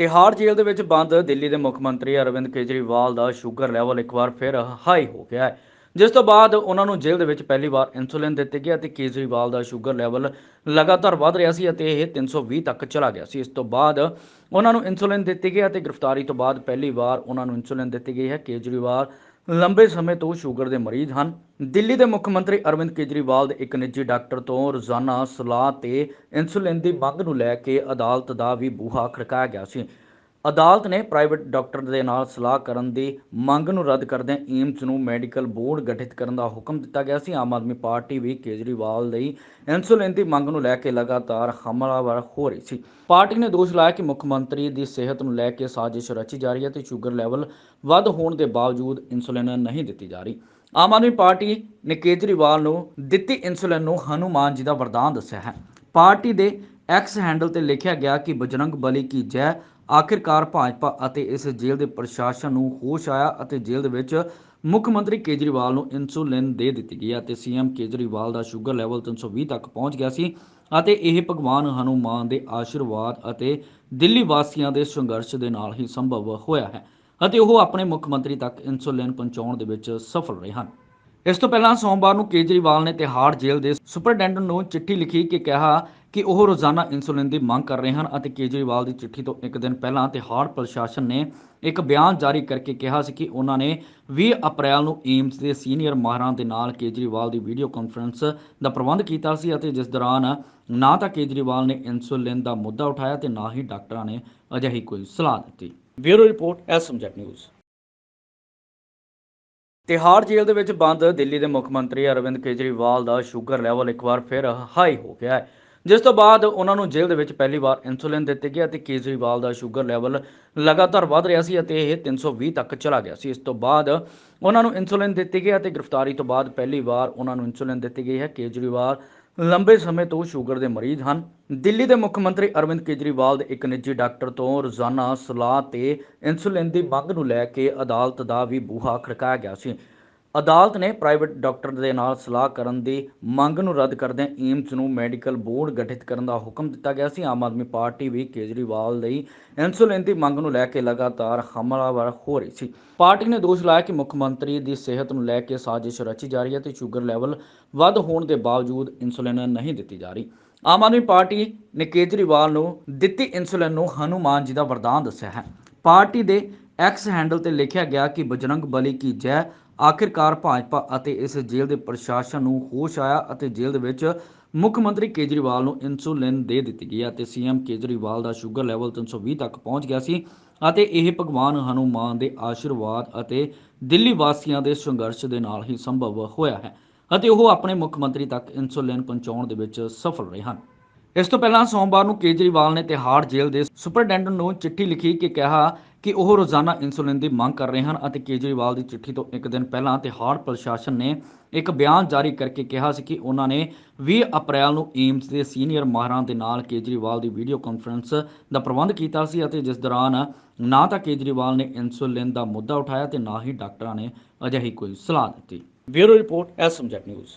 ਤਿਹਾੜ ਜੇਲ੍ਹ ਦੇ ਵਿੱਚ ਬੰਦ ਦਿੱਲੀ ਦੇ ਮੁੱਖ ਮੰਤਰੀ ਅਰਵਿੰਦ ਕੇਜਰੀਵਾਲ ਦਾ ਸ਼ੂਗਰ ਲੈਵਲ ਇੱਕ ਵਾਰ ਫਿਰ ਹਾਈ ਹੋ ਗਿਆ ਹੈ। ਜਿਸ ਤੋਂ ਬਾਅਦ ਉਹਨਾਂ ਨੂੰ ਜੇਲ੍ਹ ਦੇ ਵਿੱਚ ਪਹਿਲੀ ਵਾਰ ਇਨਸੂਲਿਨ ਦਿੱਤੀ ਗਈ ਅਤੇ ਕੇਜਰੀਵਾਲ ਦਾ ਸ਼ੂਗਰ ਲੈਵਲ ਲਗਾਤਾਰ ਵਧ ਰਿਹਾ ਸੀ ਅਤੇ ਇਹ 320 ਤੱਕ ਚਲਾ ਗਿਆ ਸੀ। ਇਸ ਤੋਂ ਬਾਅਦ ਉਹਨਾਂ ਨੂੰ ਇਨਸੂਲਿਨ ਦਿੱਤੀ ਗਈ ਅਤੇ ਗ੍ਰਿਫਤਾਰੀ ਤੋਂ ਬਾਅਦ ਪਹਿਲੀ ਵਾਰ ਉਹਨਾਂ ਨੂੰ ਇਨਸੂਲਿਨ ਦਿੱਤੀ ਗਈ ਹੈ। ਕੇਜਰੀਵਾਲ ਲੰਬੇ ਸਮੇਂ ਤੋਂ ਸ਼ੂਗਰ ਦੇ ਮਰੀਜ਼ ਹਨ। ਦਿੱਲੀ ਦੇ ਮੁੱਖ ਮੰਤਰੀ ਅਰਵਿੰਦ ਕੇਜਰੀਵਾਲ ਦੇ ਇੱਕ ਨਿੱਜੀ ਡਾਕਟਰ ਤੋਂ ਰੋਜ਼ਾਨਾ ਸਲਾਹ ਤੇ ਇਨਸੂਲਿਨ ਦੀ ਮੰਗ ਨੂੰ ਲੈ ਕੇ ਅਦਾਲਤ ਦਾ ਵੀ ਬੂਹਾ ਖੜਕਾਇਆ ਗਿਆ ਸੀ। ਅਦਾਲਤ ਨੇ ਪ੍ਰਾਈਵੇਟ ਡਾਕਟਰ ਦੇ ਨਾਲ ਸਲਾਹ ਕਰਨ ਦੀ ਮੰਗ ਨੂੰ ਰੱਦ ਕਰਦਿਆਂ ਏਮਸ ਨੂੰ ਮੈਡੀਕਲ ਬੋਰਡ ਗਠਿਤ ਕਰਨ ਦਾ ਹੁਕਮ ਦਿੱਤਾ ਗਿਆ ਸੀ। ਆਮ ਆਦਮੀ ਪਾਰਟੀ ਵੀ ਕੇਜਰੀਵਾਲ ਲਈ ਇਨਸੂਲਿਨ ਦੀ ਮੰਗ ਨੂੰ ਲੈ ਕੇ ਲਗਾਤਾਰ ਹਮਲਾਵਰ ਹੋ ਰਹੀ ਸੀ। ਪਾਰਟੀ ਨੇ ਦੋਸ਼ ਲਾਇਆ ਕਿ ਮੁੱਖ ਮੰਤਰੀ ਦੀ ਸਿਹਤ ਨੂੰ ਲੈ ਕੇ ਸਾਜ਼ਿਸ਼ ਰਚੀ ਜਾ ਰਹੀ ਹੈ ਤੇ ਸ਼ੂਗਰ ਲੈਵਲ ਵੱਧ ਹੋਣ ਦੇ ਬਾਵਜੂਦ ਇਨਸੂਲਿਨ ਨਹੀਂ ਦਿੱਤੀ ਜਾ ਰਹੀ। ਆਮ ਆਦਮੀ ਪਾਰਟੀ ਨੇ ਕੇਜਰੀਵਾਲ ਨੂੰ ਦਿੱਤੀ ਇਨਸੂਲਿਨ ਨੂੰ, ਹਨੂਮਾਨ ਜੀ ਦਾ ਵਰਦਾਨ ਦੱਸਿਆ ਹੈ। ਪਾਰਟੀ ਦੇ ਐਕਸ ਹੈਂਡਲ ਤੇ ਲਿਖਿਆ ਗਿਆ ਕਿ ਬਜਰੰਗ ਬਲੀ ਕੀ ਜੈ ਆਖਿਰਕਾਰ ਭਾਜਪਾ ਅਤੇ ਇਸ ਜੇਲ੍ਹ ਦੇ ਪ੍ਰਸ਼ਾਸਨ ਨੂੰ ਹੋਸ਼ ਆਇਆ ਅਤੇ ਜੇਲ੍ਹ ਦੇ ਵਿੱਚ ਮੁੱਖ ਮੰਤਰੀ ਕੇਜਰੀਵਾਲ ਨੂੰ ਇਨਸੂਲਿਨ ਦੇ ਦਿੱਤੀ ਗਈ ਅਤੇ ਸੀਐਮ ਕੇਜਰੀਵਾਲ ਦਾ ਸ਼ੂਗਰ ਲੈਵਲ 320 ਤੱਕ ਪਹੁੰਚ ਗਿਆ ਸੀ ਅਤੇ ਇਹ ਭਗਵਾਨ ਹਨੂਮਾਨ ਦੇ ਆਸ਼ੀਰਵਾਦ ਅਤੇ ਦਿੱਲੀ ਵਾਸੀਆਂ ਦੇ ਸੰਘਰਸ਼ ਦੇ ਨਾਲ ਹੀ ਸੰਭਵ ਹੋਇਆ ਹੈ ਅਤੇ ਉਹ ਆਪਣੇ ਮੁੱਖ ਮੰਤਰੀ ਤੱਕ ਇਨਸੂਲਿਨ ਪਹੁੰਚਾਉਣ ਦੇ ਵਿੱਚ ਸਫਲ ਰਹੇ ਹਨ। ਇਸ ਤੋਂ ਪਹਿਲਾਂ ਸੋਮਵਾਰ ਨੂੰ ਕੇਜਰੀਵਾਲ ਨੇ ਤਿਹਾੜ ਜੇਲ੍ਹ ਦੇ ਸੁਪਰਡੈਂਟ ਨੂੰ ਚਿੱਠੀ ਲਿਖੀ ਕਿ ਕਿਹਾ ਕਿ ਉਹ ਰੋਜ਼ਾਨਾ ਇਨਸੂਲਿਨ ਦੀ ਮੰਗ ਕਰ ਰਹੇ ਹਨ ਅਤੇ ਕੇਜਰੀਵਾਲ ਦੀ ਚਿੱਠੀ ਤੋਂ ਇੱਕ ਦਿਨ ਪਹਿਲਾਂ ਤਿਹਾੜ ਪ੍ਰਸ਼ਾਸਨ ਨੇ ਇੱਕ ਬਿਆਨ ਜਾਰੀ ਕਰਕੇ ਕਿਹਾ ਸੀ ਕਿ ਉਹਨਾਂ ਨੇ 20 ਅਪ੍ਰੈਲ ਨੂੰ ਏਮਸ ਦੇ ਸੀਨੀਅਰ ਮਾਹਰਾਂ ਦੇ ਨਾਲ ਕੇਜਰੀਵਾਲ ਦੀ ਵੀਡੀਓ ਕਾਨਫਰੰਸ ਦਾ ਪ੍ਰਬੰਧ ਕੀਤਾ ਸੀ ਅਤੇ ਜਿਸ ਦੌਰਾਨ ਨਾ ਤਾਂ ਕੇਜਰੀਵਾਲ ਨੇ ਇਨਸੂਲਿਨ ਦਾ ਮੁੱਦਾ ਉਠਾਇਆ ਤੇ ਨਾ ਹੀ ਡਾਕਟਰਾਂ ਨੇ ਅਜਿਹੀ ਕੋਈ ਸਲਾਹ ਦਿੱਤੀ। ਬਿਊਰੋ ਰਿਪੋਰਟ ਐਸਐਮਜੈਟ ਨਿਊਜ਼। ਤਿਹਾੜ ਜੇਲ੍ਹ ਦੇ ਵਿੱਚ ਬੰਦ ਦਿੱਲੀ ਦੇ ਮੁੱਖ ਮੰਤਰੀ ਅਰਵਿੰਦ ਕੇਜਰੀਵਾਲ ਦਾ ਸ਼ੂਗਰ ਲੈਵਲ ਇੱਕ ਵਾਰ ਫਿਰ ਹਾਈ ਹੋ ਗਿਆ ਹੈ। ਜਿਸ ਤੋਂ ਬਾਅਦ ਉਹਨਾਂ ਨੂੰ ਜੇਲ੍ਹ ਦੇ ਵਿੱਚ ਪਹਿਲੀ ਵਾਰ ਇਨਸੂਲਿਨ ਦਿੱਤੀ ਗਈ ਅਤੇ ਕੇਜਰੀਵਾਲ ਦਾ ਸ਼ੂਗਰ ਲੈਵਲ ਲਗਾਤਾਰ ਵਧ ਰਿਹਾ ਸੀ ਅਤੇ ਇਹ 320 ਤੱਕ ਚਲਾ ਗਿਆ ਸੀ। ਇਸ ਤੋਂ ਬਾਅਦ ਉਹਨਾਂ ਨੂੰ ਇਨਸੂਲਿਨ ਦਿੱਤੀ ਗਈ ਅਤੇ ਗ੍ਰਿਫਤਾਰੀ ਤੋਂ ਬਾਅਦ ਪਹਿਲੀ ਵਾਰ ਉਹਨਾਂ ਨੂੰ ਇਨਸੂਲਿਨ ਦਿੱਤੀ ਗਈ ਹੈ। ਕੇਜਰੀਵਾਲ ਲੰਬੇ ਸਮੇਂ ਤੋਂ ਸ਼ੂਗਰ ਦੇ ਮਰੀਜ਼ ਹਨ। ਦਿੱਲੀ ਦੇ ਮੁੱਖ ਮੰਤਰੀ ਅਰਵਿੰਦ ਕੇਜਰੀਵਾਲ ਦੇ ਇੱਕ ਨਿੱਜੀ ਡਾਕਟਰ ਤੋਂ ਰੋਜ਼ਾਨਾ ਸਲਾਹ ਤੇ ਇਨਸੂਲਿਨ ਦੀ ਮੰਗ ਨੂੰ ਲੈ ਕੇ ਅਦਾਲਤ ਦਾ ਵੀ ਬੂਹਾ ਖੜਕਾਇਆ ਗਿਆ ਸੀ। ਅਦਾਲਤ ਨੇ ਪ੍ਰਾਈਵੇਟ ਡਾਕਟਰ ਦੇ ਨਾਲ ਸਲਾਹ ਕਰਨ ਦੀ ਮੰਗ ਨੂੰ ਰੱਦ ਕਰਦਿਆਂ ਏਮਸ ਨੂੰ ਮੈਡੀਕਲ ਬੋਰਡ ਗਠਿਤ ਕਰਨ ਦਾ ਹੁਕਮ ਦਿੱਤਾ ਗਿਆ ਸੀ। ਆਮ ਆਦਮੀ ਪਾਰਟੀ ਵੀ ਕੇਜਰੀਵਾਲ ਲਈ ਇਨਸੂਲਿਨ ਦੀ ਮੰਗ ਨੂੰ ਲੈ ਕੇ ਲਗਾਤਾਰ ਹਮਲਾਵਰ ਹੋ ਰਹੀ ਸੀ। ਪਾਰਟੀ ਨੇ ਦੋਸ਼ ਲਾਇਆ ਕਿ ਮੁੱਖ ਮੰਤਰੀ ਦੀ ਸਿਹਤ ਨੂੰ ਲੈ ਕੇ ਸਾਜ਼ਿਸ਼ ਰਚੀ ਜਾ ਰਹੀ ਹੈ ਤੇ ਸ਼ੂਗਰ ਲੈਵਲ ਵੱਧ ਹੋਣ ਦੇ ਬਾਵਜੂਦ ਇਨਸੂਲਿਨ ਨਹੀਂ ਦਿੱਤੀ ਜਾ ਰਹੀ। ਆਮ ਆਦਮੀ ਪਾਰਟੀ ਨੇ ਕੇਜਰੀਵਾਲ ਨੂੰ ਦਿੱਤੀ ਇਨਸੂਲਿਨ ਨੂੰ, ਹਨੂਮਾਨ ਜੀ ਦਾ ਵਰਦਾਨ ਦੱਸਿਆ ਹੈ। ਪਾਰਟੀ ਦੇ ਐਕਸ ਹੈਂਡਲ ਤੇ ਲਿਖਿਆ ਗਿਆ ਕਿ ਬਜਰੰਗ ਬਲੀ ਕੀ ਜੈ ਆਖਿਰਕਾਰ ਭਾਜਪਾ ਅਤੇ ਇਸ ਜੇਲ੍ਹ ਦੇ ਪ੍ਰਸ਼ਾਸਨ ਨੂੰ ਹੋਸ਼ ਆਇਆ ਅਤੇ ਜੇਲ੍ਹ ਦੇ ਵਿੱਚ ਮੁੱਖ ਮੰਤਰੀ ਕੇਜਰੀਵਾਲ ਨੂੰ ਇਨਸੂਲਿਨ ਦੇ ਦਿੱਤੀ ਗਈ ਅਤੇ ਸੀਐਮ ਕੇਜਰੀਵਾਲ ਦਾ ਸ਼ੂਗਰ ਲੈਵਲ 320 ਤੱਕ ਪਹੁੰਚ ਗਿਆ ਸੀ ਅਤੇ ਇਹ ਭਗਵਾਨ ਹਨੂਮਾਨ ਦੇ ਆਸ਼ੀਰਵਾਦ ਅਤੇ ਦਿੱਲੀ ਵਾਸੀਆਂ ਦੇ ਸੰਘਰਸ਼ ਦੇ ਨਾਲ ਹੀ ਸੰਭਵ ਹੋਇਆ ਹੈ ਅਤੇ ਉਹ ਆਪਣੇ ਮੁੱਖ ਮੰਤਰੀ ਤੱਕ ਇਨਸੂਲਿਨ ਪਹੁੰਚਾਉਣ ਦੇ ਵਿੱਚ ਸਫਲ ਰਹੇ ਹਨ। ਇਸ ਤੋਂ ਪਹਿਲਾਂ ਸੋਮਵਾਰ ਨੂੰ ਕੇਜਰੀਵਾਲ ਨੇ ਤਿਹਾੜ ਜੇਲ੍ਹ ਦੇ ਸੁਪਰਡੈਂਟ ਨੂੰ ਚਿੱਠੀ ਲਿਖੀ ਕਿ ਕਿਹਾ ਕਿ ਉਹ ਰੋਜ਼ਾਨਾ ਇਨਸੂਲਿਨ ਦੀ ਮੰਗ ਕਰ ਰਹੇ ਹਨ ਅਤੇ ਕੇਜਰੀਵਾਲ ਦੀ ਚਿੱਠੀ ਤੋਂ ਇੱਕ ਦਿਨ ਪਹਿਲਾਂ ਤਿਹਾੜ ਪ੍ਰਸ਼ਾਸਨ ਨੇ ਇੱਕ ਬਿਆਨ ਜਾਰੀ ਕਰਕੇ ਕਿਹਾ ਸੀ ਕਿ ਉਹਨਾਂ ਨੇ 20 ਅਪ੍ਰੈਲ ਨੂੰ ਏਮਸ ਦੇ ਸੀਨੀਅਰ ਮਾਹਰਾਂ ਦੇ ਨਾਲ ਕੇਜਰੀਵਾਲ ਦੀ ਵੀਡੀਓ ਕਾਨਫਰੰਸ ਦਾ ਪ੍ਰਬੰਧ ਕੀਤਾ ਸੀ ਅਤੇ ਜਿਸ ਦੌਰਾਨ ਨਾ ਤਾਂ ਕੇਜਰੀਵਾਲ ਨੇ ਇਨਸੂਲਿਨ ਦਾ ਮੁੱਦਾ ਉਠਾਇਆ ਤੇ ਨਾ ਹੀ ਡਾਕਟਰਾਂ ਨੇ ਅਜਿਹੀ ਕੋਈ ਸਲਾਹ ਦਿੱਤੀ। ਬਿਊਰੋ ਰਿਪੋਰਟ ਐਸਐਮਜੈਟ ਨਿਊਜ਼।